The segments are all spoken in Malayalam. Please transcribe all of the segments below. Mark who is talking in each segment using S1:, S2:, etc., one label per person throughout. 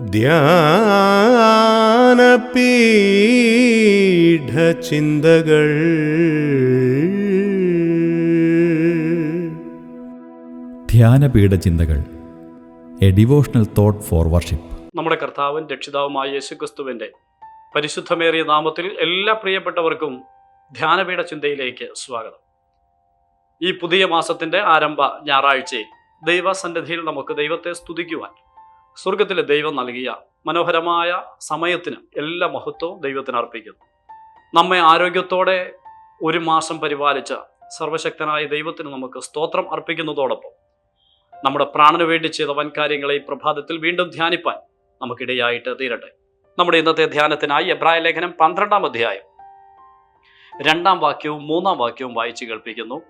S1: ധ്യാനപീഠചിന്തകൾ.
S2: ധ്യാനപീഠ ചിന്തകൾ a devotional thought for worship.
S3: നമ്മുടെ കർത്താവും രക്ഷിതാവുമായ യേശുക്രിസ്തുവിന്റെ പരിശുദ്ധമേറിയ നാമത്തിൽ എല്ലാ പ്രിയപ്പെട്ടവർക്കും ധ്യാനപീഠ ചിന്തയിലേക്ക് സ്വാഗതം. ഈ പുതിയ മാസത്തിന്റെ ആരംഭ ഞായറാഴ്ചയിൽ ദൈവസന്നിധിയിൽ നമുക്ക് ദൈവത്തെ സ്തുതിക്കുവാൻ സ്വർഗത്തിലെ ദൈവം നൽകിയ മനോഹരമായ സമയത്തിന് എല്ലാ മഹത്വവും ദൈവത്തിന് അർപ്പിക്കുന്നു. നമ്മെ ആരോഗ്യത്തോടെ ഒരു മാസം പരിപാലിച്ച സർവശക്തനായ ദൈവത്തിന് നമുക്ക് സ്തോത്രം അർപ്പിക്കുന്നതോടൊപ്പം നമ്മുടെ പ്രാണന് വേണ്ടി ചെയ്ത വൻ കാര്യങ്ങളെ ഈ പ്രഭാതത്തിൽ വീണ്ടും ധ്യാനിപ്പാൻ നമുക്കിടയായിട്ട് തീരട്ടെ. നമ്മുടെ ഇന്നത്തെ ധ്യാനത്തിനായി എബ്രായ ലേഖനം പന്ത്രണ്ടാം അധ്യായം രണ്ടാം വാക്യവും മൂന്നാം വാക്യവും വായിച്ചു കേൾപ്പിക്കുന്നു.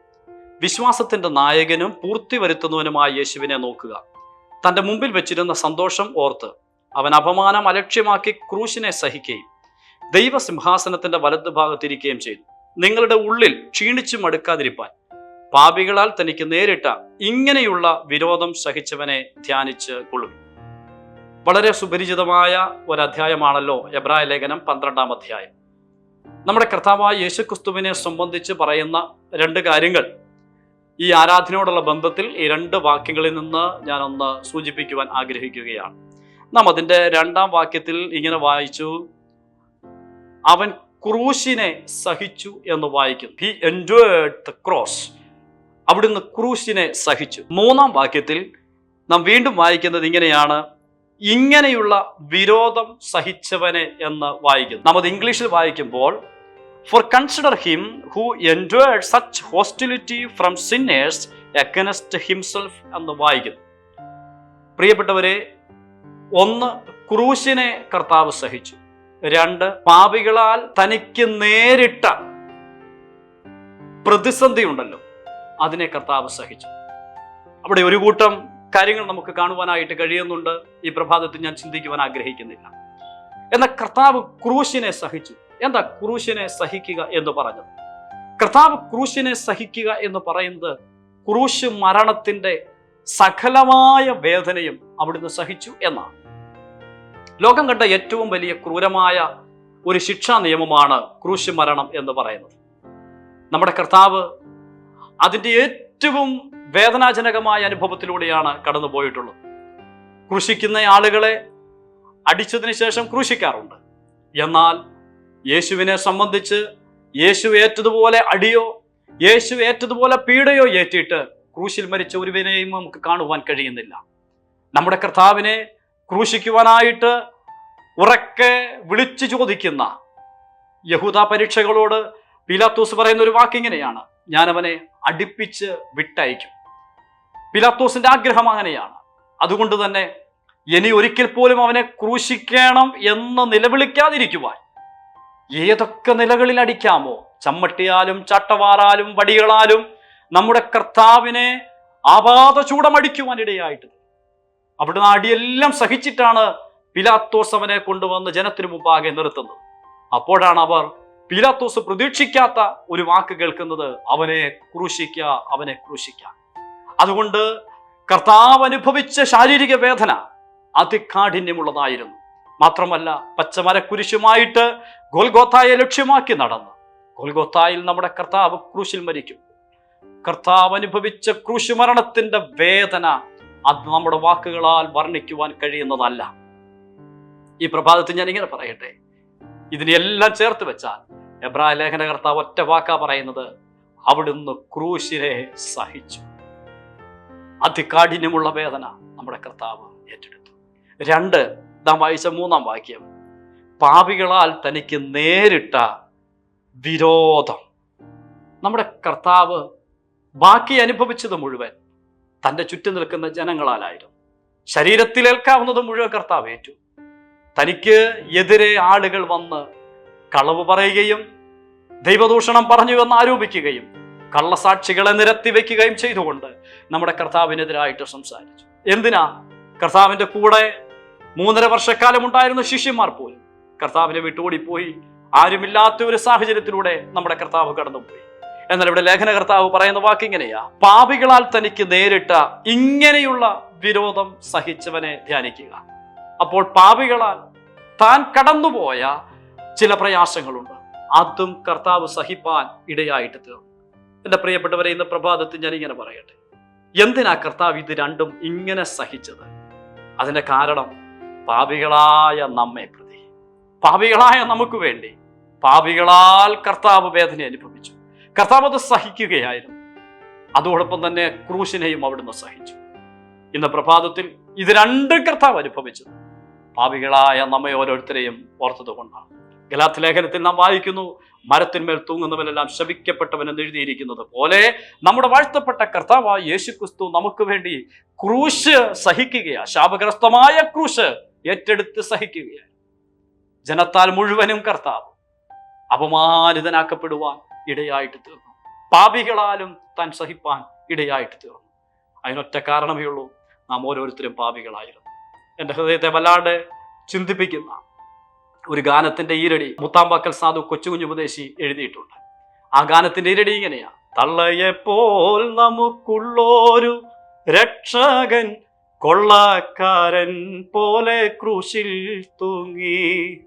S3: വിശ്വാസത്തിന്റെ നായകനും പൂർത്തി വരുത്തുന്നവനുമായ യേശുവിനെ നോക്കുക. തന്റെ മുമ്പിൽ വെച്ചിരുന്ന സന്തോഷം ഓർത്ത് അവൻ അപമാനം അലക്ഷ്യമാക്കി ക്രൂശിനെ സഹിക്കുകയും ദൈവസിംഹാസനത്തിന്റെ വലതുഭാഗത്തിരിക്കുകയും ചെയ്തു. നിങ്ങളുടെ ഉള്ളിൽ ക്ഷീണിച്ചു മടുക്കാതിരിപ്പാൻ. പാപികളാൽ തനിക്ക് നേരിട്ട ഇങ്ങനെയുള്ള വിരോധം സഹിച്ചവനെ ധ്യാനിച്ച് കൊള്ളും വളരെ സുപരിചിതമായ ഒരു അധ്യായമാണല്ലോ എബ്രായ ലേഖനം പന്ത്രണ്ടാം അധ്യായം. നമ്മുടെ കർത്താവായ യേശുക്രിസ്തുവിനെ സംബന്ധിച്ച് പറയുന്ന രണ്ട് കാര്യങ്ങൾ ഈ ആരാധനയോടുള്ള ബന്ധത്തിൽ ഈ രണ്ട് വാക്യങ്ങളിൽ നിന്ന് ഞാനൊന്ന് സൂചിപ്പിക്കുവാൻ ആഗ്രഹിക്കുകയാണ്. നാം അതിന്റെ രണ്ടാം വാക്യത്തിൽ ഇങ്ങനെ വായിച്ചു. അവൻ ക്രൂശിനെ സഹിച്ചു എന്ന് വായിക്കുന്നു. ഹി എൻജോയ്ഡ് ദ ക്രോസ് അവിടുന്ന് ക്രൂശിനെ സഹിച്ചു. മൂന്നാം വാക്യത്തിൽ നാം വീണ്ടും വായിക്കുന്നത് ഇങ്ങനെയാണ്. ഇങ്ങനെയുള്ള വിരോധം സഹിച്ചവനെ എന്ന് വായിക്കുന്നു. നാം ഇംഗ്ലീഷിൽ വായിക്കുമ്പോൾ for consider him who enjoyed such hostility from sinners against himself എന്ന് വായിക്കുന്നു പ്രിയപ്പെട്ടവരെ ഒന്ന് ക്രൂശിനെ കർത്താവ് സഹിച്ചു. രണ്ട് പാപികളാൽ തനിക്ക് നേരിട്ട പ്രതിസന്ധി ഉണ്ടല്ലോ അതിനെ കർത്താവ് സഹിച്ചു. അവിടെ ഒരു കൂട്ടം കാര്യങ്ങൾ നമുക്ക് കാണുവാനായിട്ട് കഴിയുന്നുണ്ട്. ഈ പ്രഭാതത്തിൽ ഞാൻ ചിന്തിക്കുവാൻ ആഗ്രഹിക്കുന്നില്ല. എന്നാൽ കർത്താവ് ക്രൂശിനെ സഹിച്ചു. എന്താ ക്രൂശിനെ സഹിക്കുക എന്ന് പറഞ്ഞത്? കർത്താവ് ക്രൂശിനെ സഹിക്കുക എന്ന് പറയുന്നത് ക്രൂശ് മരണത്തിന്റെ സകലമായ വേദനയും അവിടുന്ന് സഹിച്ചു എന്നാണ്. ലോകം കണ്ട ഏറ്റവും വലിയ ക്രൂരമായ ഒരു ശിക്ഷാ നിയമമാണ് ക്രൂശ് മരണം എന്ന് പറയുന്നത്. നമ്മുടെ കർത്താവ് അതിന്റെ ഏറ്റവും വേദനാജനകമായ അനുഭവത്തിലൂടെയാണ് കടന്നു പോയിട്ടുള്ളത്. ക്രൂശിക്കുന്ന ആളുകളെ അടിച്ചതിന് ശേഷം ക്രൂശിക്കാറുണ്ട്. എന്നാൽ യേശുവിനെ സംബന്ധിച്ച് യേശു ഏറ്റതുപോലെ അടിയോ യേശു ഏറ്റതുപോലെ പീഡയോ ഏറ്റിട്ട് ക്രൂശിൽ മരിച്ച ഒരുവിനെയും നമുക്ക് കാണുവാൻ കഴിയുന്നില്ല. നമ്മുടെ കർത്താവിനെ ക്രൂശിക്കുവാനായിട്ട് ഉറക്കെ വിളിച്ചു ചോദിക്കുന്ന യഹൂദ പരീക്ഷകളോട് പിലാത്തോസ് പറയുന്ന ഒരു വാക്കിങ്ങനെയാണ് ഞാൻ അവനെ അടുപ്പിച്ച് വിട്ടയക്കും. പിലാത്തോസിന്റെ ആഗ്രഹം അങ്ങനെയാണ്. അതുകൊണ്ട് തന്നെ ഇനി ഒരിക്കൽ പോലും അവനെ ക്രൂശിക്കണം എന്ന് നിലവിളിക്കാതിരിക്കുവാൻ ഏതൊക്കെ നിലകളിൽ അടിക്കാമോ ചമ്മട്ടിയാലും ചട്ടവാറാലും വടികളാലും നമ്മുടെ കർത്താവിനെ ആപാത ചൂടമടിക്കുവാൻ ഇടയായിട്ട് അവിടുന്ന് അടിയെല്ലാം സഹിച്ചിട്ടാണ് പിലാത്തോസ് അവനെ കൊണ്ടുവന്ന് ജനത്തിനു മുമ്പാകെ നിർത്തുന്നത്. അപ്പോഴാണ് അവർ പിലാത്തോസ് പ്രതീക്ഷിക്കാത്ത ഒരു വാക്ക് കേൾക്കുന്നത് അവനെ ക്രൂശിക്ക അവനെ ക്രൂശിക്ക. അതുകൊണ്ട് കർത്താവ് അനുഭവിച്ച ശാരീരിക വേദന അതികാഠിന്യമുള്ളതായിരുന്നു. മാത്രമല്ല പച്ചമരക്കുരിശുമായിട്ട് ഗോൽഗോത്തായെ ലക്ഷ്യമാക്കി നടന്നു. ഗോൽഗോത്തായിൽ നമ്മുടെ കർത്താവ് ക്രൂശിൽ മരിക്കും. കർത്താവ് അനുഭവിച്ച ക്രൂശുമരണത്തിന്റെ വേദന അത് നമ്മുടെ വാക്കുകളാൽ വർണിക്കുവാൻ കഴിയുന്നതല്ല. ഈ പ്രഭാതത്തിൽ ഞാൻ ഇങ്ങനെ പറയട്ടെ. ഇതിനെല്ലാം ചേർത്ത് വെച്ചാൽ എബ്രായ ലേഖന കർത്താവ് ഒറ്റ വാക്കാ പറയുന്നത് അവിടുന്ന് ക്രൂശിനെ സഹിച്ചു. അതികാഠിന്യമുള്ള വേദന നമ്മുടെ കർത്താവ് ഏറ്റെടുത്തു. രണ്ട് നാം വായിച്ച മൂന്നാം വാക്യം. പാപികളാൽ തനിക്ക് നേരിട്ട വിരോധം. നമ്മുടെ കർത്താവ് ബാക്കി അനുഭവിച്ചത് മുഴുവൻ തന്റെ ചുറ്റും നിൽക്കുന്ന ജനങ്ങളാലായിരുന്നു. ശരീരത്തിലേൽക്കാവുന്നത് മുഴുവൻ കർത്താവ് ഏറ്റു. തനിക്ക് എതിരെ ആളുകൾ വന്ന് കളവ് പറയുകയും ദൈവദൂഷണം പറഞ്ഞു എന്ന് ആരോപിക്കുകയും കള്ളസാക്ഷികളെ നിരത്തി വയ്ക്കുകയും ചെയ്തുകൊണ്ട് നമ്മുടെ കർത്താവിനെതിരായിട്ട് സംസാരിച്ചു. എന്തിനാ? കർത്താവിന്റെ കൂടെ മൂന്നര വർഷക്കാലം ഉണ്ടായിരുന്ന ശിഷ്യന്മാർ പോലും കർത്താവിനെ വിട്ടുകൂടിപ്പോയി ആരുമില്ലാത്ത ഒരു സാഹചര്യത്തിലൂടെ നമ്മുടെ കർത്താവ് കടന്നുപോയി. എന്നാൽ ഇവിടെ ലേഖന കർത്താവ് പറയുന്ന വാക്ക് ഇങ്ങനെയാ. പാപികളാൽ തനിക്ക് നേരിട്ട ഇങ്ങനെയുള്ള വിരോധം സഹിച്ചവനെ ധ്യാനിക്കുക. അപ്പോൾ പാപികളാൽ താൻ കടന്നുപോയ ചില പ്രയാസങ്ങളുണ്ട്. അതും കർത്താവ് സഹിപ്പാൻ ഇടയായിട്ട് തീർന്നു. എന്റെ പ്രിയപ്പെട്ടവരെ ഇന്ന് പ്രഭാതത്തിൽ ഞാൻ ഇങ്ങനെ പറയട്ടെ. എന്തിനാ കർത്താവ് ഇത് രണ്ടും ഇങ്ങനെ സഹിച്ചത്? അതിന്റെ കാരണം പാപികളായ നമ്മെ പാപികളായ നമുക്ക് വേണ്ടി. പാപികളാൽ കർത്താവ് വേദന അനുഭവിച്ചു. കർത്താവ് അത് സഹിക്കുകയായിരുന്നു. അതോടൊപ്പം തന്നെ ക്രൂശിനെയും അവിടുന്ന് സഹിച്ചു. ഇന്ന് പ്രഭാതത്തിൽ ഇത് രണ്ട് കർത്താവ് അനുഭവിച്ചത്. പാപികളായ നമ്മെ ഓരോരുത്തരെയും ഓർത്തതുകൊണ്ടാണ്. ഗലാത്ത് ലേഖനത്തിൽ നാം വായിക്കുന്നു മരത്തിന്മേൽ തൂങ്ങുന്നവനെല്ലാം ശപിക്കപ്പെട്ടവനെന്ന് എഴുതിയിരിക്കുന്നത് പോലെ നമ്മുടെ വാഴ്ത്തപ്പെട്ട കർത്താവായ യേശുക്രിസ്തു നമുക്ക് വേണ്ടി ക്രൂശ് സഹിക്കുകയാണ് ശാപഗ്രസ്തമായ ക്രൂശ് ഏറ്റെടുത്ത് സഹിക്കുകയാണ് ജനത്താൽ മുഴുവനും കർത്താവ് അപമാനിതനാക്കപ്പെടുവാൻ ഇടയായിട്ട് തീർന്നു. പാപികളാലും താൻ സഹിപ്പാൻ ഇടയായിട്ട് തീർന്നു. അതിനൊറ്റ കാരണമേ ഉള്ളൂ നാം ഓരോരുത്തരും പാപികളായിരുന്നു. എന്റെ ഹൃദയത്തെ വല്ലാണ്ട് ചിന്തിപ്പിക്കുന്ന ഒരു ഗാനത്തിന്റെ ഈരടി മുത്താമ്പാക്കൽ സാധു കൊച്ചുകുഞ്ഞു ഉപദേശി എഴുതിയിട്ടുണ്ട്. ആ ഗാനത്തിന്റെ ഈരടി ഇങ്ങനെയാ. തള്ളയെപ്പോൾ നമുക്കുള്ളോരു രക്ഷകൻ കൊള്ളക്കാരൻ പോലെ ക്രൂശിൽ തൂങ്ങി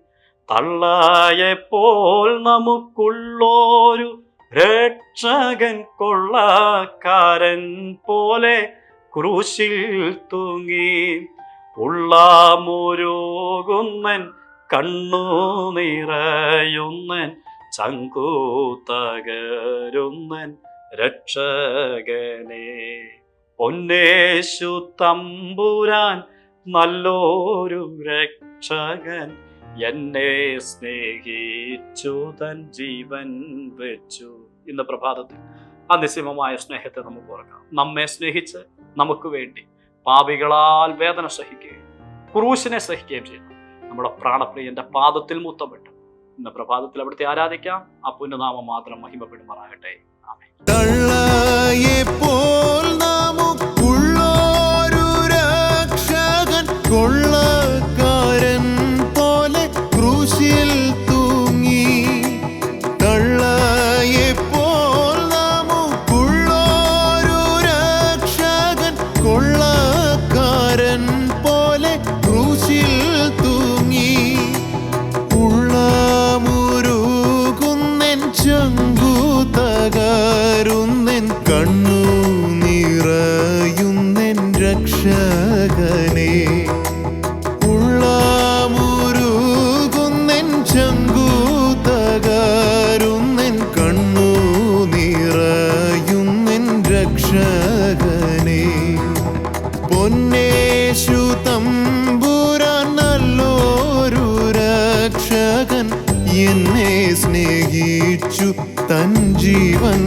S3: തള്ളയെപ്പോൾ നമുക്കുള്ളോരു രക്ഷകൻ കൊള്ളക്കാരൻ പോലെ ക്രൂശിൽ തൂങ്ങി ഉള്ളാമുരുകുന്നൻ കണ്ണു നിറയുന്നൻ രക്ഷകനെ. പൊന്നേശു തമ്പുരാൻ നല്ലൊരു രക്ഷകൻ എന്നെ സ്നേഹിച്ചു തൻ ജീവൻ വെച്ചു. ഇന്ന് പ്രഭാതത്തിൽ ആ നിസ്സീമമായ സ്നേഹത്തെ നമുക്ക് ഓർക്കാം. നമ്മെ സ്നേഹിച്ച് നമുക്ക് വേണ്ടി പാപികളാൽ വേദന സഹിക്കുകയും ക്രൂശിനെ സഹിക്കുകയും ചെയ്യുന്നു. നമ്മുടെ പ്രാണപ്രിയന്റെ പാദത്തിൽ മുത്തപ്പെട്ടു ഇന്ന് പ്രഭാതത്തിൽ അവിടുത്തെ ആരാധിക്കാം? ആ പുനനാമം മാത്രം മഹിമപ്പെടുമാറാകട്ടെ. ആമേൻ.
S1: പൊന്നേശു തമ്പുരാൻ നല്ലൊരു രക്ഷകൻ. എന്നെ സ്നേഹിച്ചു തൻ ജീവൻ